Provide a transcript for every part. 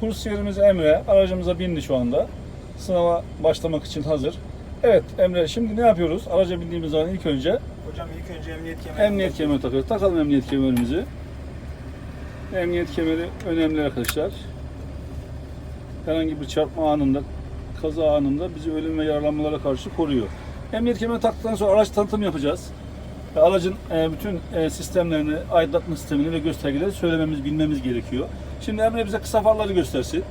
kursiyerimiz Emre aracımıza bindi şu anda. Sınava başlamak için hazır. Evet Emre şimdi ne yapıyoruz? Araca bindiğimiz zaman ilk önce Hocam ilk önce emniyet kemeri. emniyet kemeri takıyoruz. Takalım emniyet kemerimizi. Emniyet kemeri önemli arkadaşlar. Herhangi bir çarpma anında, kaza anında bizi ölüm ve yaralanmalara karşı koruyor. Emniyet kemeri taktıktan sonra araç tanıtım yapacağız. Aracın e, bütün e, sistemlerini, aydınlatma sistemini ve göstergeleri söylememiz, bilmemiz gerekiyor. Şimdi Emre bize kısa farları göstersin.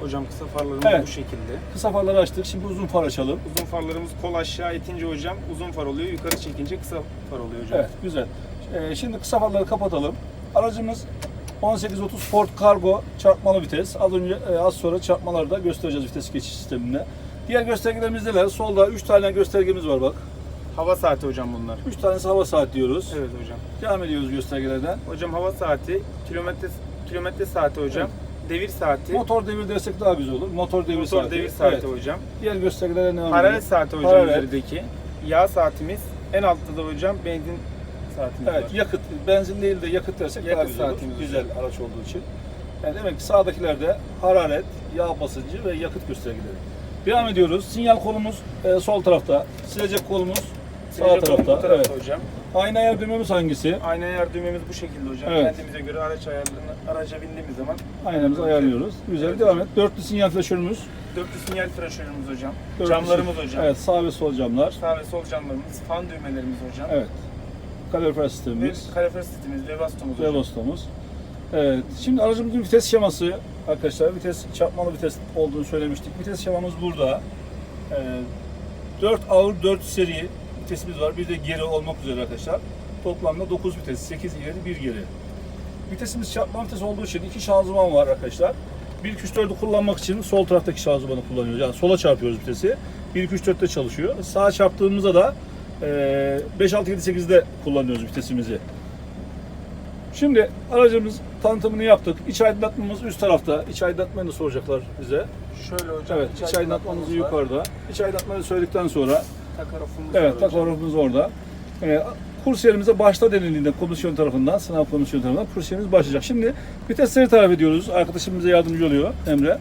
Hocam kısa farlarımız Evet. bu şekilde. Kısa farları açtık. Şimdi uzun far açalım. Uzun farlarımız kol aşağı itince hocam uzun far oluyor. Yukarı çekince kısa far oluyor hocam. Evet, güzel. Ee, şimdi kısa farları kapatalım. Aracımız 1830 Ford Cargo çarpmalı vites. Az önce e, az sonra çarpmaları da göstereceğiz vites geçiş sisteminde. Diğer göstergelerimiz neler? Solda 3 tane göstergemiz var bak. Hava saati hocam bunlar. 3 tanesi hava saat diyoruz. Evet hocam. Devam ediyoruz göstergelerden. Hocam hava saati, kilometre kilometre saati hocam. Devir saati. Motor devir dersek daha güzel olur. Motor devir motor saati. devir saati Evet. hocam. Diğer göstergelere devam Hararet edelim. saati hocam Hararet. üzerindeki. Yağ saatimiz. En altta da hocam benzin saatimiz Evet, var. yakıt. Benzin değil de yakıt dersek daha Yakıt güzel olur. saatimiz Güzel araç olduğu için. Yani demek ki sağdakilerde hararet, yağ basıncı ve yakıt göstergeleri. Devam ediyoruz. Sinyal kolumuz e, sol tarafta. Silecek kolumuz sağ Silecek tarafta. Bu tarafta Evet. hocam. Ayna yer düğmemiz hangisi? Ayna yer düğmemiz bu şekilde hocam. Evet. Kendimize göre araç ayarlarını araca bindiğimiz zaman Aynamızı ayarlıyoruz. Güzel. Evet Devam et. Dörtlü sinyal flaşörümüz. dörtlü sinyal flaşörümüz hocam. Dörtlü Camlarımız hocam. Evet, sağ ve sol camlar. Sağ ve sol camlarımız, fan düğmelerimiz hocam. Evet. Kalorifer Ve sistemimiz. kalorifer sistemimiz, Webasto'muz hocam. Velostomuz. Evet. Şimdi aracımızın vites şeması arkadaşlar vites çarpmalı vites olduğunu söylemiştik. Vites şemamız burada. Ee, 4 ağır 4 seri vitesimiz var. Bir de geri olmak üzere arkadaşlar. Toplamda 9 vites. 8 ileri 1 geri. Vitesimiz çarpma vites olduğu için iki şanzıman var arkadaşlar. 1 2 3 4'ü kullanmak için sol taraftaki şanzımanı kullanıyoruz. Yani sola çarpıyoruz vitesi. 1 2 3 4'te çalışıyor. Sağa çarptığımızda da e, 5 6 7 8'de kullanıyoruz vitesimizi. Şimdi aracımız tanıtımını yaptık. İç aydınlatmamız üst tarafta. İç aydınlatmayı da soracaklar bize. Şöyle hocam. Evet, iç aydınlatmamız yukarıda. İç aydınlatmayı söyledikten sonra Takarofumuz evet takografımız orada. Ee, kursiyerimize başta denildiğinde komisyon tarafından, sınav komisyonu tarafından kursiyerimiz başlayacak. Şimdi vitesleri tarif ediyoruz. Arkadaşım bize yardımcı oluyor Emre.